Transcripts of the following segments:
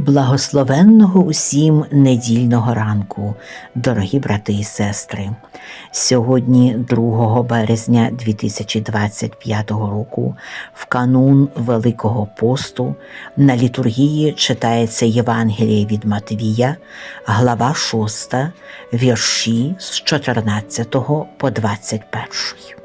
Благословенного усім недільного ранку, дорогі брати і сестри. Сьогодні, 2 березня 2025 року, в канун Великого посту на літургії читається Євангеліє від Матвія, глава 6, вірші з 14 по 21.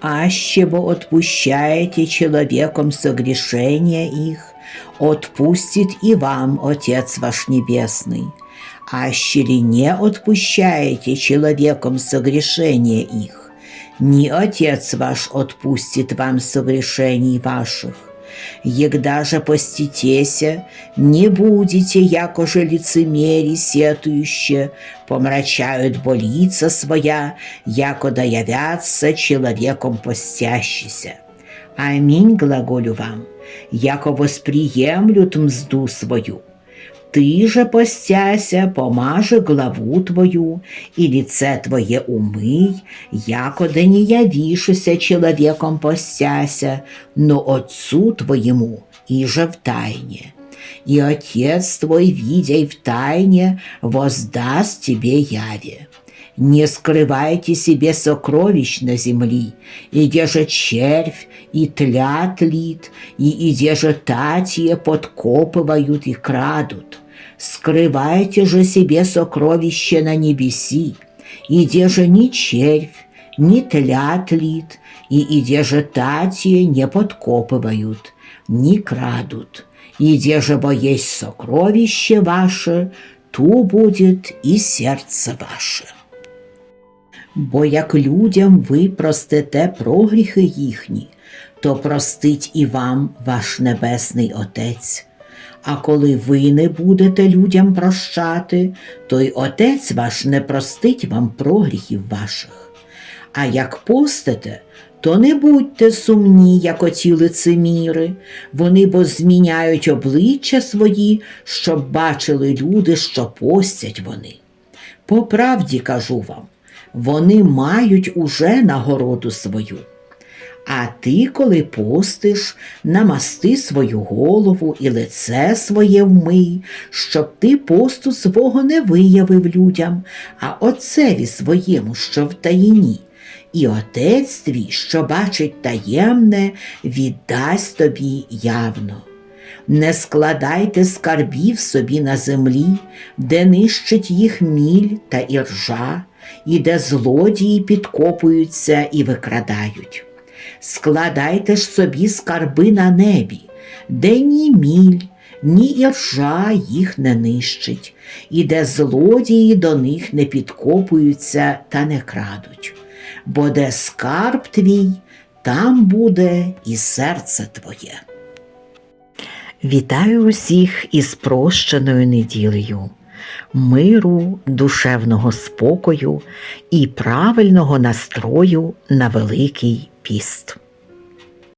Аще отпущаете человеком согрешения их, отпустит и вам Отец ваш Небесный. Аще ли не отпущаете человеком согрешения их, не Отец ваш отпустит вам согрешений ваших. Егда же поститеся, не будете, якоже лицемери сетующе, помрачают болица своя, якода явятся человеком постящийся. Аминь глаголю вам, яко восприемлют мзду свою. Ты же постяся, помажи главу твою, и лице твое умый, якода не явишися человеком постяся, но отцу твоему и же в тайне. И отец твой, видя в тайне, воздаст тебе яве. Не скрывайте себе сокровищ на земли, и где же червь и тля тлит, и где же татье подкопывают и крадут. Скрывайте же себе сокровище на небеси, и где же ни червь, ни тля тлит, и где же татье не подкопывают, не крадут. И где же бо есть сокровище ваше, ту будет и сердце ваше. Бо як людям ви простите прогріхи їхні, то простить і вам ваш Небесний Отець. А коли ви не будете людям прощати, то й Отець ваш не простить вам прогріхів ваших. А як постите, то не будьте сумні, як оті лицеміри, вони бо зміняють обличчя свої, щоб бачили люди, що постять вони. По правді кажу вам, вони мають уже нагороду свою. А ти, коли постиш, намасти свою голову і лице своє вмий, щоб ти посту свого не виявив людям, а отцеві своєму, що в таїні. І отець твій, що бачить таємне, віддасть тобі явно. Не складайте скарбів собі на землі, де нищить їх міль та іржа, і де злодії підкопуються і викрадають. Складайте ж собі скарби на небі, де ні міль, ні іржа їх не нищить, і де злодії до них не підкопуються та не крадуть. Бо де скарб твій, там буде і серце твоє. Вітаю усіх із прощеною неділею, миру, душевного спокою і правильного настрою на Великий піст.